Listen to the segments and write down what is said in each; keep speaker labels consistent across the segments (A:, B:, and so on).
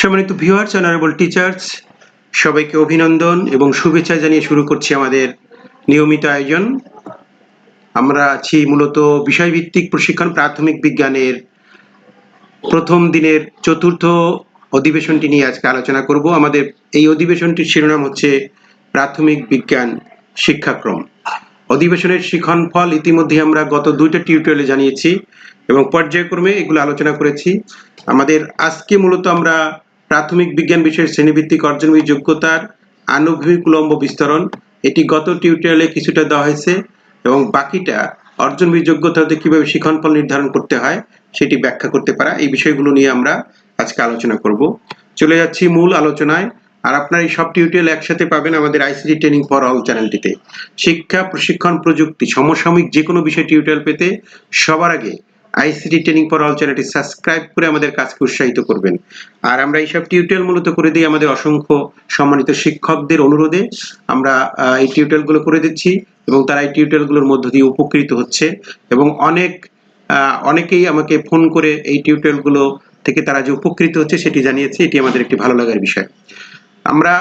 A: সম্মানিত viewers honourable teachers সবাইকে অভিনন্দন এবং শুভেচ্ছা জানিয়ে শুরু করছি আমাদের নিয়মিত আয়োজন। আমরা আছি মূলত বিষয়ভিত্তিক প্রশিক্ষণ প্রাথমিক বিজ্ঞানের প্রথম দিনের চতুর্থ অধিবেশনটি নিয়ে আজকে আলোচনা করব। আমাদের এই অধিবেশনটির শিরোনাম হচ্ছে প্রাথমিক বিজ্ঞান শিক্ষাক্রম। অধিবেশনের শিখন ফল ইতিমধ্যে আমরা গত দুইটা টিউটোরিয়ালে জানিয়েছি। এবং পর্যায়ক্রমে এগুলো আলোচনা করেছি। আমাদের আজকে মূলত আমরা প্রাথমিক বিজ্ঞান বিষয়ের শ্রেণীভিত্তিক অর্জনবী যোগ্যতার আনুভূমিক উলম্ব বিস্তরণ, এটি গত টিউটোরিয়ালে কিছুটা দেওয়া হয়েছে এবং বাকিটা অর্জনবী যোগ্যতাতে কীভাবে শিখন ফল নির্ধারণ করতে হয় সেটি ব্যাখ্যা করতে পারা। এই বিষয়গুলো নিয়ে আমরা আজকে আলোচনা করব। চলে যাচ্ছি মূল আলোচনায়। আর আপনারা এই সব টিউটোরিয়াল একসাথে পাবেন আমাদের আইসিটি ট্রেনিং ফর অল চ্যানেলটিতে। শিক্ষা, প্রশিক্ষণ, প্রযুক্তি, সমসাময়িক যে কোনো বিষয় টিউটোরিয়াল পেতে সবার আগে আইসিটি ট্রেনিং ফর অল চ্যানেলটি সাবস্ক্রাইব করে আমাদের কাজকে উৎসাহিত করবেন। আর আমরা এইসব টিউটোরিয়াল মূলত করে দিই আমাদের অসংখ্য সম্মানিত শিক্ষকদের অনুরোধে। আমরা এই টিউটোরিয়ালগুলো করে দিচ্ছি এবং তারা এই টিউটোরিয়ালগুলোর মধ্য দিয়ে উপকৃত হচ্ছে এবং অনেক অনেকেই আমাকে ফোন করে এই টিউটোরিয়ালগুলো থেকে তারা যে উপকৃত হচ্ছে সেটি জানিয়েছে। এটি আমাদের একটি ভালো লাগার বিষয়। আমরা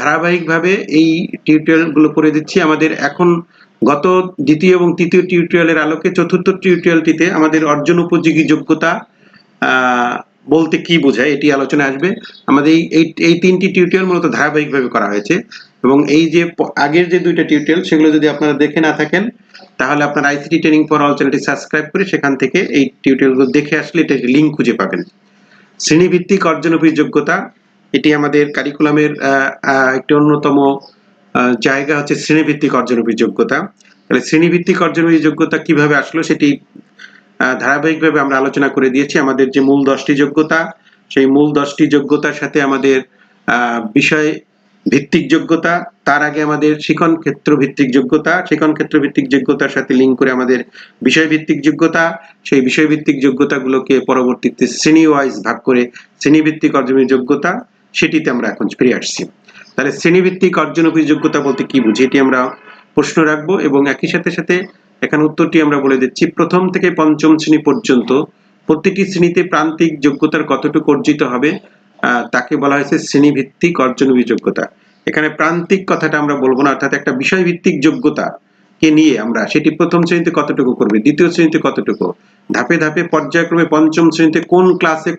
A: ধারাবাহিকভাবে এই টিউটোরিয়ালগুলো করে দিচ্ছি। আমাদের এখন গত দ্বিতীয় এবং তৃতীয় টিউটোরিয়ালের আলোকে চতুর্থ টিউটোরিয়ালটিতে আমাদের অর্জন উপযোগী যোগ্যতা বলতে কি বোঝায় এটি আলোচনা আসবে। আমাদের এই এই তিনটি টিউটোরিয়াল মূলত ধারাবাহিকভাবে করা হয়েছে এবং এই যে আগের যে দুইটা টিউটোরিয়াল সেগুলো যদি আপনারা দেখে না থাকেন, তাহলে আপনারা আইসিটি ট্রেনিং ফর অল চ্যানেলটি সাবস্ক্রাইব করে সেখান থেকে এই টিউটোরিয়ালগুলো দেখে আসলে এটা লিঙ্ক খুঁজে পাবেন। শ্রেণীভিত্তিক অর্জনপী যোগ্যতা এটি আমাদের কারিকুলামের একটি অন্যতম জায়গা হচ্ছে শ্রেণীভিত্তিক অর্জনপী যোগ্যতা তাহলে শ্রেণীভিত্তিক অর্জনপী যোগ্যতা কীভাবে আসলো সেটি ধারাবাহিকভাবে আমরা আলোচনা করে দিয়েছি। আমাদের যে মূল দশটি যোগ্যতা, সেই মূল দশটি যোগ্যতার সাথে আমাদের বিষয় ভিত্তিক যোগ্যতা, তার আগে আমাদের শিখন ক্ষেত্র ভিত্তিক যোগ্যতা। শিখন ক্ষেত্র ভিত্তিক যোগ্যতার সাথে লিঙ্ক করে আমাদের বিষয় ভিত্তিক যোগ্যতা। সেই বিষয় ভিত্তিক যোগ্যতাগুলোকে পরবর্তীতে শ্রেণি ওয়াইজ ভাগ করে শ্রেণীভিত্তিক অর্জনের যোগ্যতা সেটিতে আমরা এখন ফিরে আসছি। তাহলে শ্রেণীভিত্তিক অর্জন যোগ্যতা বলতে কি বুঝি? এটি আমরা প্রশ্ন রাখব এবং একই সাথে সাথে এখানে উত্তরটি আমরা বলে দিচ্ছি, প্রথম থেকে পঞ্চম শ্রেণি পর্যন্ত প্রতিটি শ্রেণীতে প্রান্তিক যোগ্যতার কতটুকু অর্জিত হবে তাকে বলা হয়েছে শ্রেণীভিত্তিক অর্জন যোগ্যতা। এখানে প্রান্তিক কথাটা আমরা বলব না, অর্থাৎ একটা বিষয়ভিত্তিক যোগ্যতা কে নিয়ে আমরা সেটি প্রথম শ্রেণীতে কতটুকু করবে, দ্বিতীয় শ্রেণীতে কতটুকু, ধাপে ধাপে পর্যায়ক্রমে পঞ্চম শ্রেণীতে কোন ক্লাসে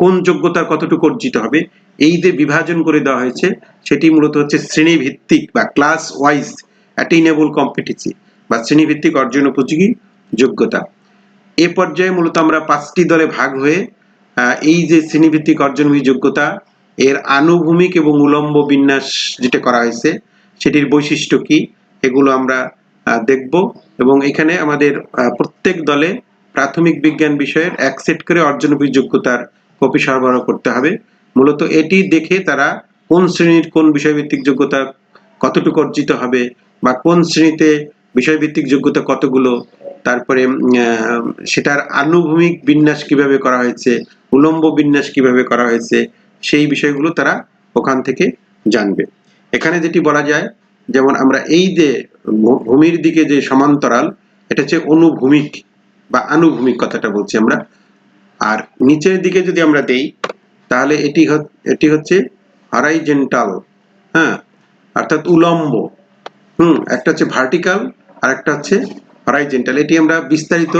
A: কোন যোগ্যতার কতটুকু অর্জিত হবে এই যে বিভাজন করে দেওয়া হয়েছে, সেটি মূলত হচ্ছে শ্রেণীভিত্তিক বা ক্লাস ওয়াইজ অ্যাটেইনেবল কম্পিটিসি বা শ্রেণীভিত্তিক অর্জন উপযোগী যোগ্যতা। এ পর্যায়ে মূলত আমরা পাঁচটি দলে ভাগ হয়ে এই যে শ্রেণীভিত্তিক অর্জনবী যোগ্যতা, এর আনুভূমিক এবং উলম্ব বিন্যাস যেটা করা হয়েছে, সেটির বৈশিষ্ট্য কি, এগুলো আমরা দেখব। এবং এখানে আমাদের প্রত্যেক দলে প্রাথমিক বিজ্ঞান বিষয়ের এক সেট করে অর্জনবী যোগ্যতার কপি সরবরাহ করতে হবে। মূলত এটি দেখে তারা কোন শ্রেণির কোন বিষয়ভিত্তিক যোগ্যতা কতটুকু অর্জিত হবে বা কোন শ্রেণীতে বিষয়ভিত্তিক যোগ্যতা কতগুলো, তারপরে সেটার আনুভূমিক বিন্যাস কীভাবে করা হয়েছে, উলম্ব বিন্যাস কীভাবে করা হয়েছে, সেই বিষয়গুলো তারা ওখান থেকে জানবে। এখানে যেটি বলা যায়, যেমন আমরা এই যে ভূমির দিকে যে সমান্তরাল, এটা হচ্ছে অনুভূমিক বা আনুভূমিক কথাটা বলছি আমরা। আর নিচের দিকে যদি আমরা দেই তাহলে এটি এটি হচ্ছে হারাইজেন্টাল হ্যাঁ? অর্থাৎ উলম্ব। হুম, একটা হচ্ছে ভার্টিক্যাল আর একটা হচ্ছে হারাইজেন্টাল এটি আমরা বিস্তারিত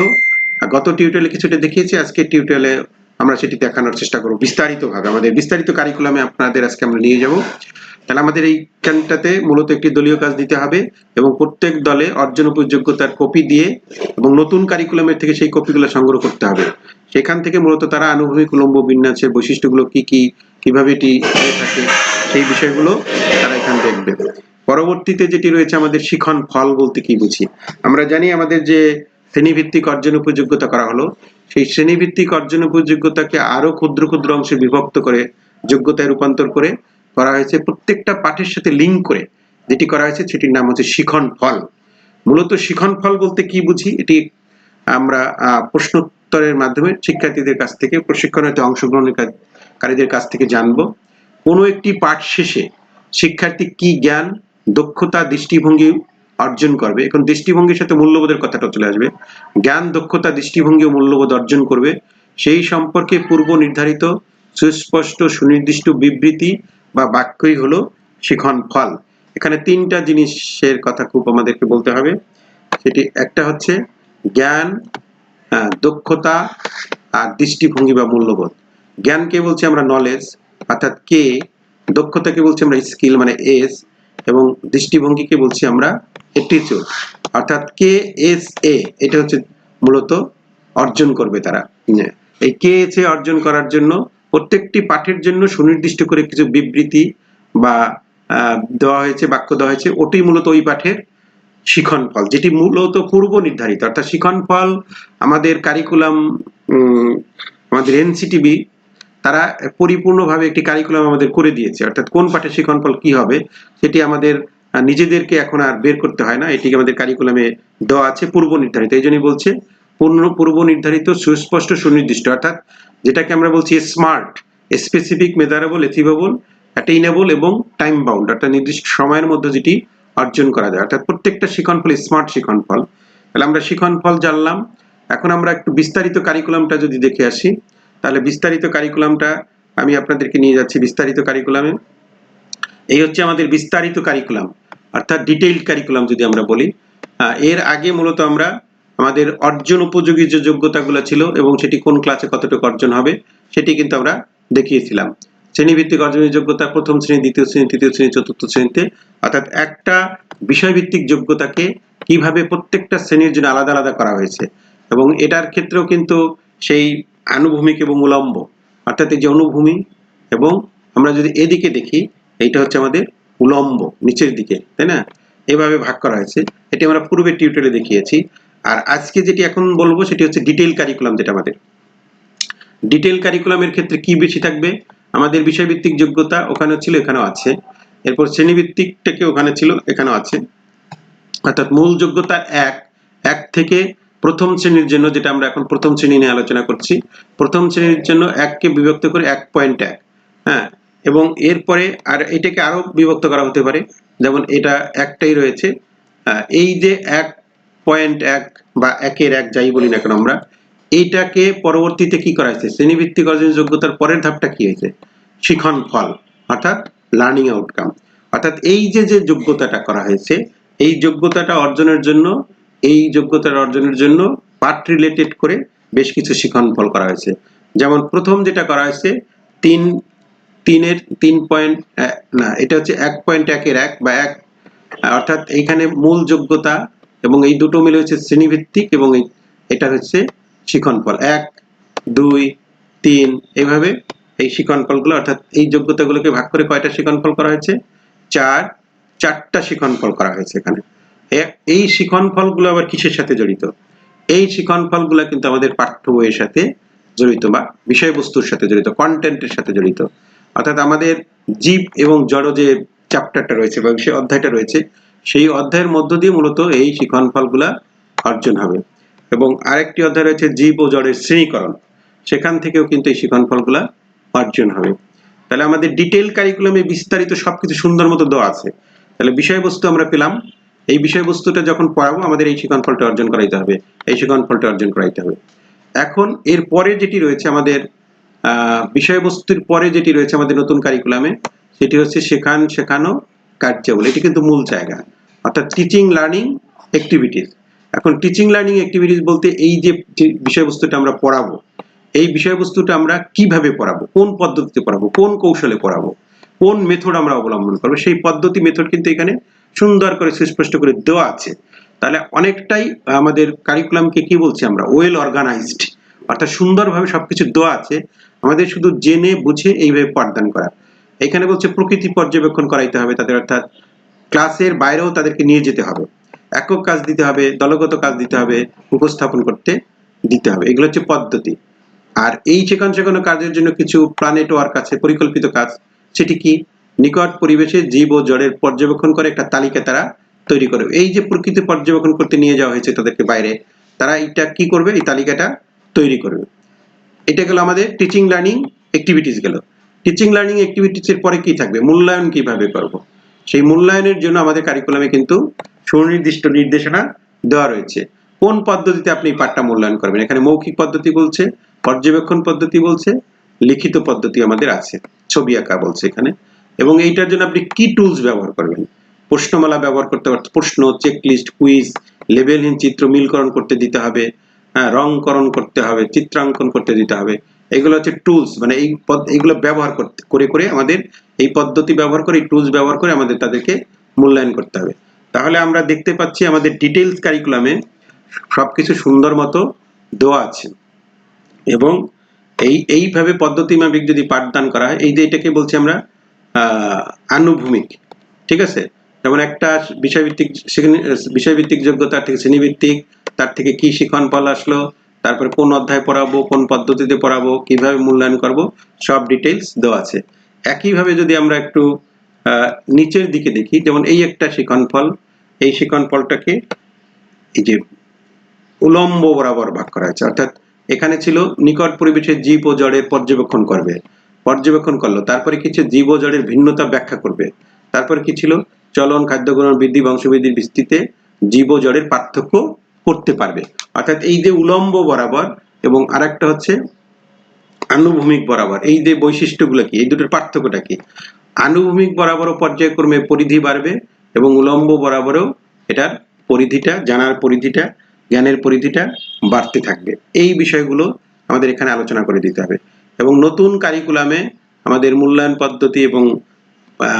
A: গত টিউটোরিয়ালে কিছুটা দেখিয়েছি, আজকে টিউটোরিয়ালে আমরা সেটি দেখানোর চেষ্টা করব বিস্তারিতভাবে। আমাদের বিস্তারিত কারিকুলামে আপনাদের আজকে আমরা নিয়ে যাব। তাহলে আমাদের এই ক্যানটাতে মূলত একটি দলীয় কাজ দিতে হবে এবং প্রত্যেক দলে অর্জন উপযোগ্যতার কপি দিয়ে এবং নতুন কারিকুলামের থেকে সেই কপিগুলো সংগ্রহ করতে হবে। সেখান থেকে মূলত তারা আনুভূমিক উলম্ব বিন্যাসের বৈশিষ্ট্যগুলো কি কি, কীভাবে এটি হয়ে থাকে, সেই বিষয়গুলো তারা এখান দেখবে। পরবর্তীতে যেটি রয়েছে আমাদের শিখন ফল বলতে কি বুঝি? আমরা জানি আমাদের যে শ্রেণীভিত্তিক অর্জন উপযোগ্যতা করা হলো, সেই শ্রেণীভিত্তিক অর্জন উপযোগ্যতাকে আরও ক্ষুদ্র ক্ষুদ্র অংশে বিভক্ত করে যোগ্যতায় রূপান্তর করে করা হয়েছে। প্রত্যেকটা পাঠের সাথে লিঙ্ক করে যেটি করা হয়েছে, সেটির নাম হচ্ছে শিখন ফল। মূলত শিখন ফল বলতে কি বুঝি? এটি আমরা প্রশ্নোত্তরের মাধ্যমে শিক্ষার্থীদের কাছ থেকে প্রশিক্ষণের অংশগ্রহণকারীদের কাছ থেকে জানব। কোনো একটি পাঠ শেষে শিক্ষার্থী কি জ্ঞান, দক্ষতা, দৃষ্টিভঙ্গি অর্জন করবে? এখন দৃষ্টিভঙ্গির সাথে মূল্যবোধের কথাটা চলে আসবে। জ্ঞান, দক্ষতা, দৃষ্টিভঙ্গি ও মূল্যবোধ অর্জন করবে। সেই সম্পর্কে পূর্ব নির্ধারিত সুস্পষ্ট, সুনির্দিষ্ট বিবৃতি বা বাক্যই হলো শিখন ফল। এখানে তিনটা জিনিসের কথা খুব আমাদেরকে বলতে হবে। সেটি একটা হচ্ছে জ্ঞান দক্ষতা আর দৃষ্টিভঙ্গি বা মূল্যবোধ। জ্ঞানকে বলছি আমরা নলেজ অর্থাৎ কে? দক্ষতাকে বলছি আমরা স্কিল মানে এস, এবং দৃষ্টিভঙ্গিকে বলছি আমরা অ্যাটিটিউড অর্থাৎ কে এস এ, এটা হচ্ছে মূলত অর্জন করবে তারা। এই কে এস এ অর্জন করার জন্য প্রত্যেকটি পাঠের জন্য সুনির্দিষ্ট করে কিছু বিবৃতি বা দেওয়া হয়েছে, বাক্য দেওয়া হয়েছে। ওটি মূলত ওই পাঠের শিখন ফল, যেটি মূলত পূর্ব নির্ধারিত। অর্থাৎ শিখন ফল আমাদের কারিকুলাম আমাদের এনসিটিবি, তারা পরিপূর্ণভাবে একটি কারিকুলাম আমাদের করে দিয়েছে। অর্থাৎ কোন পাঠে শিখন ফল কি হবে, সেটি আমাদের নিজেদেরকে এখন আর বের করতে হয় না। এটি আমাদের কারিকুলামে দেওয়া আছে, পূর্ব নির্ধারিত। এই জন্যই বলছে পূর্ণ পূর্ব নির্ধারিত সুস্পষ্ট সুনির্দিষ্ট, অর্থাৎ যেটাকে আমরা বলছি smart specific measurable achievable attainable এবং টাইম বাউন্ড অর্থাৎ নির্দিষ্ট সময়ের মধ্যে যেটি অর্জন করা যায়। অর্থাৎ প্রত্যেকটা শিখন ফল স্মার্ট শিখন ফল। তাহলে আমরা শিখন ফল জানলাম। এখন আমরা একটু বিস্তারিত কারিকুলামটা যদি দেখে আসি, তাহলে বিস্তারিত কারিকুলামটা আমি আপনাদেরকে নিয়ে যাচ্ছি বিস্তারিত কারিকুলামে এই হচ্ছে আমাদের বিস্তারিত কারিকুলাম অর্থাৎ ডিটেইলড কারিকুলাম যদি আমরা বলি। এর আগে মূলত আমরা আমাদের অর্জন উপযোগী যে যোগ্যতাগুলো ছিল এবং সেটি কোন ক্লাসে কতটুকু অর্জন হবে, সেটি কিন্তু আমরা দেখিয়েছিলাম। শ্রেণীভিত্তিক অর্জনের যোগ্যতা প্রথম শ্রেণি, দ্বিতীয় শ্রেণি, তৃতীয় শ্রেণি, চতুর্থ শ্রেণীতে, অর্থাৎ একটা বিষয়ভিত্তিক যোগ্যতাকে কীভাবে প্রত্যেকটা শ্রেণির জন্য আলাদা আলাদা করা হয়েছে। এবং এটার ক্ষেত্রেও কিন্তু সেই আনুভূমিক এবং উলম্ব, অর্থাৎ এই যে অনুভূমি এবং আমরা যদি এদিকে দেখি, এইটা হচ্ছে আমাদের উলম্ব, নিচের দিকে, তাই না? এভাবে ভাগ করা হয়েছে। এটি আমরা পূর্বে টিউটোরিয়ালে দেখিয়েছি। আর আজকে যেটি এখন বলব সেটি হচ্ছে ডিটেইল কারিকুলাম যেটা আমাদের। ডিটেইল কারিকুলামের ক্ষেত্রে কি বেশি থাকবে? আমাদের বিষয়ভিত্তিক যোগ্যতা ওখানে ছিল, এখানেও আছে। এরপর শ্রেণীভিত্তিকটাকে ওখানে ছিল, এখানেও আছে। অর্থাৎ মূল যোগ্যতা এক। এক থেকে প্রথম শ্রেণির জন্য যেটা আমরা এখন প্রথম শ্রেণি নিয়ে আলোচনা করছি, প্রথম শ্রেণির জন্য এককে বিভক্ত করে এক পয়েন্ট এক। হ্যাঁ এবং এরপরে আর এটাকে আরও বিভক্ত করা হতে পারে, যেমন এটা একটাই রয়েছে। এই যে এক পয়েন্ট এক বা একের এক যাই বলি না কেন আমরা, এইটাকে পরবর্তীতে কি করা হয়েছে? শ্রেণীভিত্তিক অর্জন যোগ্যতার পরের ধাপটা কি হয়েছে? শিখন ফল, অর্থাৎ লার্নিং আউটকাম অর্থাৎ এই যে যে যোগ্যতাটা করা হয়েছে, এই যোগ্যতাটা অর্জনের জন্য, এই যোগ্যতার অর্জনের জন্য পার্ট রিলেটেড করে বেশ কিছু শিখন ফল করা হয়েছে। যেমন প্রথম যেটা করা হয়েছে, তিন, তিনের, তিন পয়েন্ট না, এটা হচ্ছে এক পয়েন্ট একের এক বা এক, অর্থাৎ এইখানে মূল যোগ্যতা এবং এই দুটো মিলে হচ্ছে শ্রেণীভিত্তিক এবং এটা হচ্ছে শিখন ফল এক, দুই, তিন, এইভাবে এই শিখন ফলগুলো অর্থাৎ এই যোগ্যতাগুলোকে ভাগ করে কয়টা শিখন ফল করা হয়েছে? চার, চারটা শিখন ফল করা হয়েছে এখানে। এই শিখন ফলগুলো আবার কিসের সাথে জড়িত? এই শিখন ফলগুলো কিন্তু আমাদের পাঠ্য বইয়ের সাথে জড়িত বা বিষয়বস্তুর সাথে জড়িত কন্টেন্টের সাথে জড়িত। অর্থাৎ আমাদের জীব এবং জড় যে চ্যাপ্টারটা রয়েছে বা সেই অধ্যায়টা রয়েছে সেই অধ্যায়ের মধ্য দিয়ে মূলত এই শিখন ফলগুলা অর্জন হবে। এবং আরেকটি অধ্যায় রয়েছে জীব ও জড়ের শ্রেণীকরণ। সেখান থেকেও কিন্তু এই শিখন ফলগুলা অর্জন হবে। তাহলে আমাদের ডিটেল কারিকুলামে বিস্তারিত সবকিছু সুন্দর মতো দেওয়া আছে। তাহলে বিষয়বস্তু আমরা পেলাম। এই বিষয়বস্তুটা যখন পড়াবো, আমাদের এই শিখন ফলটা অর্জন করাইতে হবে। এই শিখন ফলটা অর্জন করাইতে হবে। এখন এর পরে যেটি রয়েছে আমাদের বিষয়বস্তুর পরে যেটি রয়েছে আমাদের নতুন কারিকুলামে, সেটি হচ্ছে শেখান শেখানো, কার্যাবলী। এটি কিন্তু মূল জায়গা। অর্থাৎ টিচিং লার্নিং অ্যাক্টিভিটিস এখন টিচিং লার্নিং অ্যাক্টিভিটিস বলতে এই যে বিষয়বস্তুটা আমরা পড়াবো, এই বিষয়বস্তুটা আমরা কীভাবে পড়াবো, কোন পদ্ধতিতে পড়াবো, কোন কৌশলে পড়াবো, কোন মেথড আমরা অবলম্বন করব, সেই পদ্ধতি মেথড কিন্তু এখানে সুন্দর করে সুস্পষ্ট করে দেওয়া আছে। তাহলে অনেকটাই আমাদের কারিকুলামকে কি বলছি আমরা? ওয়েল অর্গানাইজড অর্থাৎ সুন্দরভাবে সবকিছু দেওয়া আছে। আমাদের শুধু জেনে, বুঝে এইভাবে পাঠদান করা। এখানে বলছে প্রকৃতি পর্যবেক্ষণ করাইতে হবে তাদের, অর্থাৎ ক্লাসের বাইরেও তাদেরকে নিয়ে যেতে হবে। একক কাজ দিতে হবে, দলগত কাজ দিতে হবে, উপস্থাপন করতে দিতে হবে। এগুলো হচ্ছে পদ্ধতি। আর এই শেখান শেখানো কাজের জন্য কিছু প্ল্যানেট ওয়ার্ক আছে, পরিকল্পিত কাজ। সেটি কি? নিকট পরিবেশে জীব ও জড়ের পর্যবেক্ষণ করে একটা তালিকা তারা তৈরি করবে এই যে প্রকৃতি পর্যবেক্ষণ করতে নিয়ে যাওয়া হয়েছে তাদেরকে বাইরে, তারা এটা কি করবে? এই তালিকাটা তৈরি করবে। এটা গেল আমাদের টিচিং লার্নিং অ্যাক্টিভিটিস গেল। টিচিং লার্নিং অ্যাক্টিভিটিস এর পরে কি থাকবে? মূল্যায়ন কীভাবে করব? সেই মূল্যায়নের জন্য আমাদের কারিকুলামে কিন্তু সুনির্দিষ্ট নির্দেশনা দেওয়া রয়েছে। কোন পদ্ধতিতে আপনি পাঠটা মূল্যায়ন করবেন? এখানে মৌখিক পদ্ধতি বলছে, পর্যবেক্ষণ পদ্ধতি বলছে, লিখিত পদ্ধতি আমাদের আছে, ছবি আঁকা বলছে এখানে। এবং এইটার জন্য আপনি কি টুলস ব্যবহার করবেন? প্রশ্নমালা ব্যবহার করতে পারছেন প্রশ্ন চেকলিস্ট কুইজ লেভেলহীন চিত্র মিলকরণ করতে দিতে হবে হ্যাঁ রংকরণ করতে হবে, চিত্রাঙ্কন করতে দিতে হবে। এগুলো হচ্ছে টুলস মানে এই এইগুলো ব্যবহার করতে, করে করে আমাদের এই পদ্ধতি ব্যবহার করে, এই টুলস ব্যবহার করে আমাদের তাদেরকে মূল্যায়ন করতে হবে। তাহলে আমরা দেখতে পাচ্ছি আমাদের ডিটেলস কারিকুলামে সবকিছু সুন্দর মতো দেওয়া আছে। এবং এই, এইভাবে পদ্ধতি মাফিক যদি পাঠদান করা হয়, এই যে এটাকে বলছি আমরা আনুভূমিক, ঠিক আছে? যেমন একটা বিষয়ভিত্তিক, সেখানে, বিষয়ভিত্তিক যোগ্যতা থেকে শ্রেণীভিত্তিক, তার থেকে কি শিখন ফল আসলো তারপরে কোন অধ্যায় পড়াবো, কোন পদ্ধতিতে পড়াবো, কীভাবে মূল্যায়ন করব, সব ডিটেলস দেওয়া আছে। একইভাবে যদি আমরা একটু নিচের দিকে দেখি, যেমন এই একটা শিখন ফল, এই শিখন ফলটাকে এই যে উলম্ব বরাবর ভাগ করা হয়েছে, অর্থাৎ এখানে ছিল নিকট পরিবেশের জীব ও জড়ের পর্যবেক্ষণ করবে, পর্যবেক্ষণ করল, তারপরে কি ছিল জীব ও জড়ের ভিন্নতা ব্যাখ্যা করবে, তারপরে কি ছিল, চলন খাদ্য গ্রহণ বৃদ্ধি, বংশবৃদ্ধির ভিত্তিতে জীব ও জড়ের পার্থক্য করতে পারবে। অর্থাৎ এই যে উলম্ব বরাবর এবং আরেকটা হচ্ছে আনুভূমিক বরাবর। এই যে বৈশিষ্ট্যগুলো কি? এই দুটোর পার্থক্যটা কি? আনুভূমিক বরাবরও পর্যায়ক্রমে পরিধি বাড়বে এবং উলম্ব বরাবরও এটার পরিধিটা, জানার পরিধিটা, জ্ঞানের পরিধিটা বাড়তে থাকবে। এই বিষয়গুলো আমাদের এখানে আলোচনা করে দিতে হবে। এবং নতুন কারিকুলামে আমাদের মূল্যায়ন পদ্ধতি এবং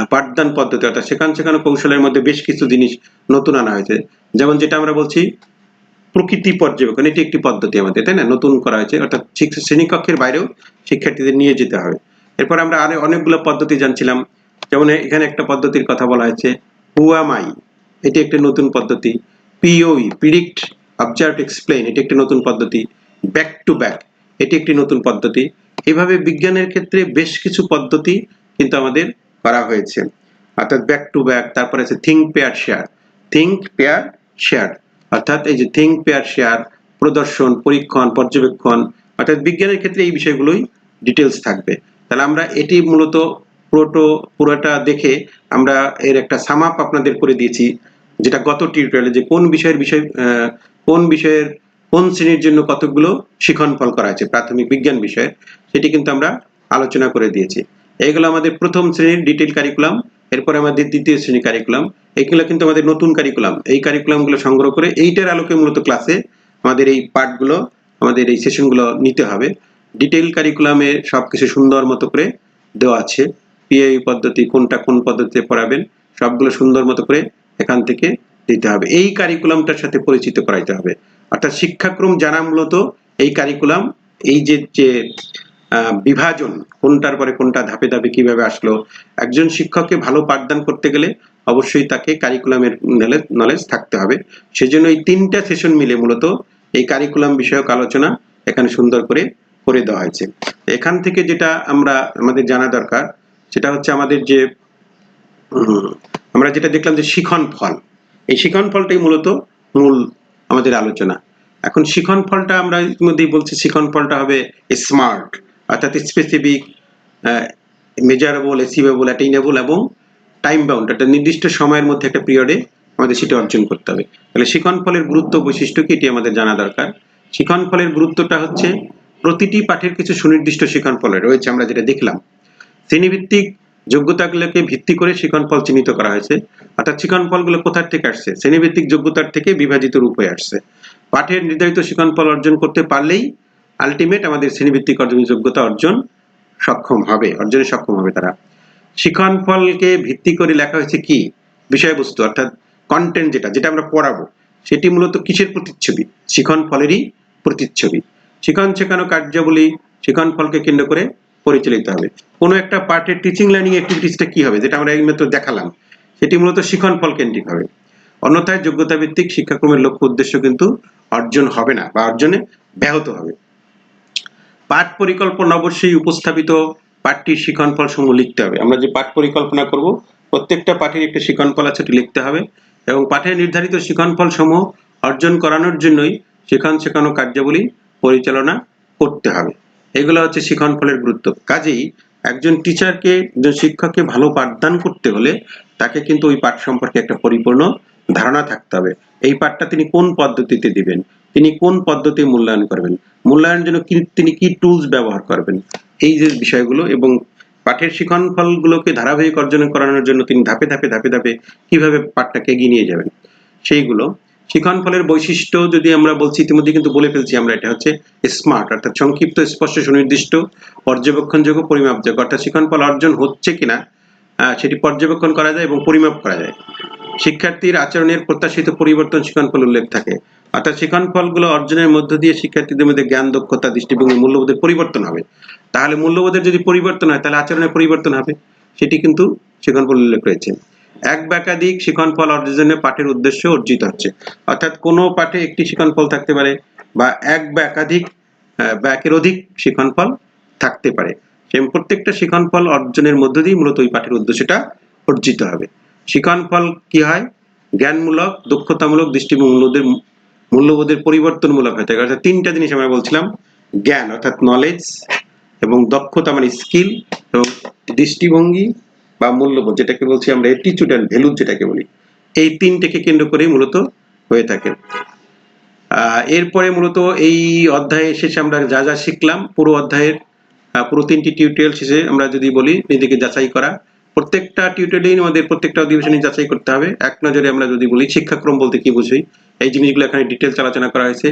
A: পাঠদান পদ্ধতি, অর্থাৎ সেখান সেখানে কৌশলের মধ্যে বেশ কিছু জিনিস নতুন আনা হয়েছে। যেমন যেটা আমরা বলছি প্রকৃতি পর্যবেক্ষণ, এটি একটি পদ্ধতি আমাদের, তাই না? নতুন করা হয়েছে, অর্থাৎ শ্রেণীকক্ষের বাইরেও শিক্ষার্থীদের নিয়ে যেতে হবে। এরপর আমরা আরও অনেকগুলো পদ্ধতি জানছিলাম। যেমন এখানে একটা পদ্ধতির কথা বলা হয়েছে হুয়ামাই এটি একটি নতুন পদ্ধতি। পিওই প্রিডিক্ট অবজার্ভ এক্সপ্লেন এটি একটি নতুন পদ্ধতি। ব্যাক টু ব্যাক এটি একটি নতুন পদ্ধতি। এভাবে বিজ্ঞানের ক্ষেত্রে বেশ কিছু পদ্ধতি কিন্তু আমাদের করা হয়েছে। অর্থাৎ ব্যাক টু ব্যাক তারপরে আছে think pair share think pair share অর্থাৎ এই যে থিঙ্ক পেয়ার শেয়ার প্রদর্শন, পরীক্ষণ, পর্যবেক্ষণ, অর্থাৎ বিজ্ঞানের ক্ষেত্রে এই বিষয়গুলোই ডিটেলস থাকবে। তাহলে আমরা এটি মূলত পুরোটো পুরোটা দেখে আমরা এর একটা সামাপ আপনাদের করে দিয়েছি, যেটা গত টিউটোরিয়ালে যে কোন বিষয়ের বিষয় কোন বিষয়ের, কোন শ্রেণির জন্য কতগুলো শিখন ফল করা আছে প্রাথমিক বিজ্ঞান বিষয়ে, সেটি কিন্তু আমরা আলোচনা করে দিয়েছি। এইগুলো আমাদের প্রথম শ্রেণির ডিটেল কারিকুলাম এরপরে আমাদের দ্বিতীয় শ্রেণি কারিকুলাম এইগুলো কিন্তু আমাদের নতুন কারিকুলাম এই কারিকুলামগুলো সংগ্রহ করে এইটার আলোকে মূলত ক্লাসে আমাদের এই পার্টগুলো আমাদের এই সেশনগুলো নিতে হবে। ডিটেল কারিকুলামে সবকিছু সুন্দর মতো করে দেওয়া আছে। পিআই পদ্ধতি, কোনটা কোন পদ্ধতিতে পড়াবেন, সবগুলো সুন্দর মতো করে এখান থেকে দিতে হবে। এই কারিকুলামটার সাথে পরিচিত করাইতে হবে। অর্থাৎ শিক্ষাক্রম জানা মূলত এই কারিকুলাম এই যে যে বিভাজন, কোনটার পরে কোনটা ধাপে ধাপে কীভাবে আসলো, একজন শিক্ষককে ভালো পাঠদান করতে গেলে অবশ্যই তাকে কারিকুলামের নলেজ থাকতে হবে। সেজন্য এই তিনটা সেশন মিলে মূলত এই কারিকুলাম বিষয়ক আলোচনা এখানে সুন্দর করে করে দেওয়া হয়েছে। এখান থেকে যেটা আমরা, আমাদের জানা দরকার, সেটা হচ্ছে আমাদের যে আমরা যেটা দেখলাম যে শিখন ফল। এই শিখন ফলটাই মূলত মূল আমাদের আলোচনা। এখন শিখন ফলটা আমরা ইতিমধ্যেই বলছি, শিখন ফলটা হবে স্মার্ট অর্থাৎ স্পেসিফিক মেজারেবল এসিভেবল অ্যাটেইনেবল এবং টাইম বাউন্ড একটা নির্দিষ্ট সময়ের মধ্যে একটা পিরিয়ডে আমাদের সেটা অর্জন করতে হবে। তাহলে শিখন ফলের গুরুত্ব বৈশিষ্ট্য কি এটি আমাদের জানা দরকার। শিখন ফলের গুরুত্বটা হচ্ছে প্রতিটি পাঠের কিছু সুনির্দিষ্ট শিখন ফল রয়েছে, আমরা যেটা দেখলাম। শ্রেণীভিত্তিক যোগ্যতাগুলোকে ভিত্তি করে শিখন ফল চিহ্নিত করা হয়েছে। অর্থাৎ শিখন ফলগুলো কোথার থেকে আসছে? শ্রেণীভিত্তিক যোগ্যতার থেকে বিভাজিত রূপে আসছে। পাঠের নির্ধারিত শিখন ফল অর্জন করতে পারলেই আলটিমেট আমাদের শ্রেণীভিত্তিক অর্জন যোগ্যতা অর্জন সক্ষম হবে, অর্জনে সক্ষম হবে তারা। শিখন ফলকে ভিত্তি করে লেখা হয়েছে কি? বিষয়বস্তু, অর্থাৎ কন্টেন্ট যেটা যেটা আমরা পড়াবো, সেটি মূলত কিসের প্রতিচ্ছবি? শিখন ফলেরই প্রতিচ্ছবি। শিখন শেখানো কার্যাবলী শিখন ফলকে কেন্দ্র করে পরিচালিত হবে। কোনো একটা পার্টের টিচিং লার্নিং অ্যাক্টিভিটিসটা কি হবে, যেটা আমরা এইমাত্র দেখালাম, সেটি মূলত শিখন ফল কেন্দ্রিক হবে। অন্যথায় যোগ্যতা ভিত্তিক শিক্ষাক্রমের লক্ষ্য উদ্দেশ্য কিন্তু অর্জন হবে না, বা অর্জনে ব্যাহত হবে। পাঠ পরিকল্পনা অবশ্যই উপস্থাপিত পাঠটির শিখনফল সমূহ লিখতে হবে। আমরা যে পাঠ পরিকল্পনা করব, প্রত্যেকটা পাঠের একটা শিখনফল আছে লিখতে হবে। এবং পাঠের নির্ধারিত শিখনফল সমূহ অর্জন করানোর জন্যই শিখন শেখানো কার্যাবলী পরিচালনা করতে হবে। এগুলো হচ্ছে শিখনফলের গুরুত্ব। কাজেই একজন টিচারকে, একজন শিক্ষককে ভালো পাঠদান করতে হলে তাকে কিন্তু ওই পাঠ সম্পর্কে একটা পরিপূর্ণ ধারণা থাকতে হবে। এই পাঠটা তিনি কোন পদ্ধতিতে দিবেন? তিনি কোন পদ্ধতি মূল্যায়ন করবেন? মূল্যায়নের জন্য তিনি কি টুলস ব্যবহার করবেন? এই যে বিষয়গুলো এবং পাঠের শিখন ফলগুলোকে ধারাবাহিক অর্জন করানোর জন্য তিনি ধাপে ধাপে ধাপে ধাপে কীভাবে পাঠটাকে এগিয়ে নিয়ে যাবেন? সেইগুলো। শিখন ফলের বৈশিষ্ট্য যদি আমরা বলছি, ইতিমধ্যে কিন্তু বলে ফেলছি আমরা, এটা হচ্ছে স্মার্ট অর্থাৎ সংক্ষিপ্ত স্পষ্ট সুনির্দিষ্ট পর্যবেক্ষণযোগ্য পরিমাপযোগ্য অর্থাৎ শিখন ফল অর্জন হচ্ছে কিনা সেটি পর্যবেক্ষণ করা যায় এবং পরিমাপ করা যায়। শিক্ষার্থীর আচরণের প্রত্যাশিত পরিবর্তন শিখন ফল উল্লেখ থাকে। অর্থাৎ শিখন ফলগুলো অর্জনের মধ্য দিয়ে শিক্ষার্থীদের মধ্যে জ্ঞান, দক্ষতা, দৃষ্টিভঙ্গি, মূল্যবোধের পরিবর্তন হবে। তাহলে মূল্যবোধের যদি পরিবর্তন হয়, তাহলে আচরণের পরিবর্তন হবে। সেটি কিন্তু শিখন ফল উল্লেখ রয়েছে। এক বা একাধিক শিখন ফল অর্জনের পাঠের উদ্দেশ্য অর্জিত হচ্ছে। অর্থাৎ কোনো পাঠে একটি শিখন ফল থাকতে পারে বা এক বা একাধিক বা একের অধিক শিখন ফল থাকতে পারে। সেই প্রত্যেকটা শিখন ফল অর্জনের মধ্য দিয়ে মূলত ওই পাঠের উদ্দেশ্যটা অর্জিত হবে। শিখন ফল কি হয়? জ্ঞানমূলক, দক্ষতামূলক দৃষ্টিমূল্যদের মূল্যবোধের পরিবর্তনমূলক হয়ে থাকে অর্থাৎ তিনটা জিনিস আমরা বলছিলাম, জ্ঞান অর্থাৎ নলেজ এবং দক্ষতা মানে স্কিল এবং দৃষ্টিভঙ্গি বা মূল্যবোধ, যেটাকে বলছি আমরা অ্যাটিটিউড অ্যান্ড ভ্যালু যেটাকে বলি। এই তিনটাকে কেন্দ্র করেই মূলত হয়ে থাকে। এরপরে মূলত এই অধ্যায়ে শেষে আমরা যা যা শিখলাম, পুরো অধ্যায়ের পুরো তিনটি টিউটোরিয়াল শেষে আমরা যদি বলি, নিজেকে যাচাই করা। প্রত্যেকটা টিউটোরিয়ালই আমাদের প্রত্যেকটা অধিবেশনে যাচাই করতে হবে। এক নজরে আমরা যদি বলি শিক্ষাক্রম বলতে কি বুঝি, এই জিনিসগুলো এখানে ডিটেলস আলোচনা করা হয়েছে।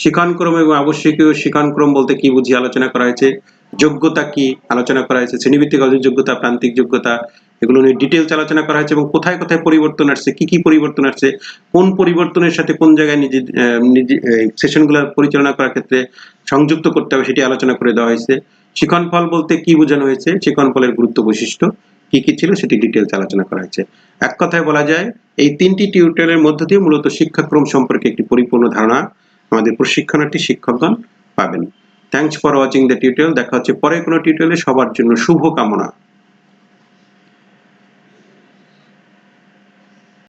A: শিক্ষণক্রম এবং আবশ্যকীয় শিক্ষণক্রম বলতে কি বুঝি আলোচনা করা হয়েছে। যোগ্যতা কি আলোচনা করা হয়েছে, শ্রেণীভিত্তিক যোগ্যতা, প্রান্তিক যোগ্যতা, এগুলো নিয়ে ডিটেলস আলোচনা করা হয়েছে এবং কোথায় কোথায় পরিবর্তন আসছে, কি কি পরিবর্তন আসছে, কোন পরিবর্তনের সাথে কোন জায়গায় নিজে সেশনগুলো পরিচালনা করার ক্ষেত্রে সংযুক্ত করতে হবে সেটি আলোচনা করে দেওয়া হয়েছে। শিখন ফল বলতে কি বোঝানো হয়েছে? শিখন ফলের গুরুত্ব বৈশিষ্ট্য। কি কি ছিল সেটি ডিটেলস আলোচনা করা হয়েছে। এক কথায় বলা যায়, এই তিনটি টিউটোরিয়ালের মধ্য দিয়ে মূলত শিক্ষাক্রম সম্পর্কে একটি পরিপূর্ণ ধারণা আমাদের প্রশিক্ষণার্থী শিক্ষকগণ পাবেন। Thanks for watching the tutorial দেখা হচ্ছে পরে কোনো টিউটোরিয়ালে সবার জন্য শুভ কামনা।